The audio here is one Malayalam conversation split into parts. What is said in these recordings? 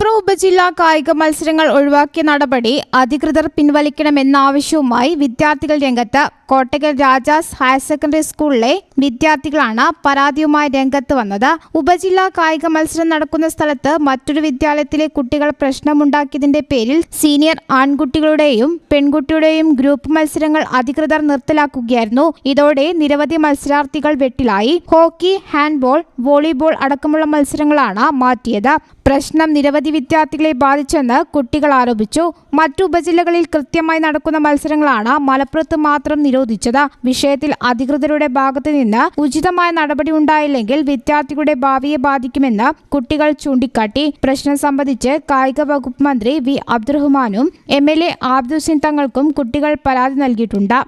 മലപ്പുറം ഉപജില്ലാ കായിക മത്സരങ്ങൾ ഒഴിവാക്കിയ നടപടി അധികൃതർ പിൻവലിക്കണമെന്ന ആവശ്യവുമായി വിദ്യാർത്ഥികൾ രംഗത്ത് കോട്ടയ്ക്കൽ രാജാസ് ഹയർ സെക്കൻഡറി സ്കൂളിലെ വിദ്യാർത്ഥികളാണ് പരാതിയുമായി രംഗത്ത് വന്നത്. ഉപജില്ലാ കായിക മത്സരം നടക്കുന്ന സ്ഥലത്ത് മറ്റൊരു വിദ്യാലയത്തിലെ കുട്ടികൾ പ്രശ്നമുണ്ടാക്കിയതിന്റെ പേരിൽ സീനിയർ ആൺകുട്ടികളുടെയും പെൺകുട്ടിയുടെയും ഗ്രൂപ്പ് മത്സരങ്ങൾ അധികൃതർ നിർത്തലാക്കുകയായിരുന്നു. ഇതോടെ നിരവധി മത്സരാർത്ഥികൾ വെട്ടിലായി. ഹോക്കി ഹാൻഡ്ബോൾ വോളിബോൾ അടക്കമുള്ള മത്സരങ്ങളാണ് മാറ്റിയത്. പ്രശ്നം നിരവധി വിദ്യാർത്ഥികളെ ബാധിച്ചെന്ന് കുട്ടികൾ ആരോപിച്ചു. മറ്റു ഉപജില്ലകളിൽ കൃത്യമായി നടക്കുന്ന മത്സരങ്ങളാണ് മലപ്പുറത്ത് മാത്രം നിരോധിച്ചത്. വിഷയത്തിൽ അധികൃതരുടെ ഭാഗത്തു നിന്ന് ഉചിതമായ നടപടി ഉണ്ടായില്ലെങ്കിൽ വിദ്യാർത്ഥികളുടെ ഭാവിയെ ബാധിക്കുമെന്ന് കുട്ടികൾ ചൂണ്ടിക്കാട്ടി. പ്രശ്നം സംബന്ധിച്ച് കായിക വകുപ്പ് മന്ത്രി വി. അബ്ദുറഹ്മാനും എം എൽ എ ആബ്ദുസിൻ തങ്ങൾക്കും കുട്ടികൾ പരാതി നൽകിയിട്ടുണ്ട്.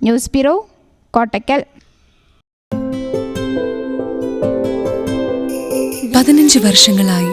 ന്യൂസ് ബ്യൂറോ കോട്ടയ്ക്കൽ പതിനഞ്ച് വർഷങ്ങളായി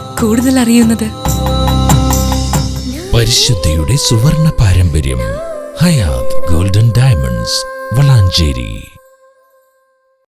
കൂടുതൽ അറിയുന്നത്? പരിശുദ്ധിയുടെ സുവർണ പാരമ്പര്യം ഹയാത് ഗോൾഡൻ ഡയമണ്ട്സ് വളാഞ്ചേരി.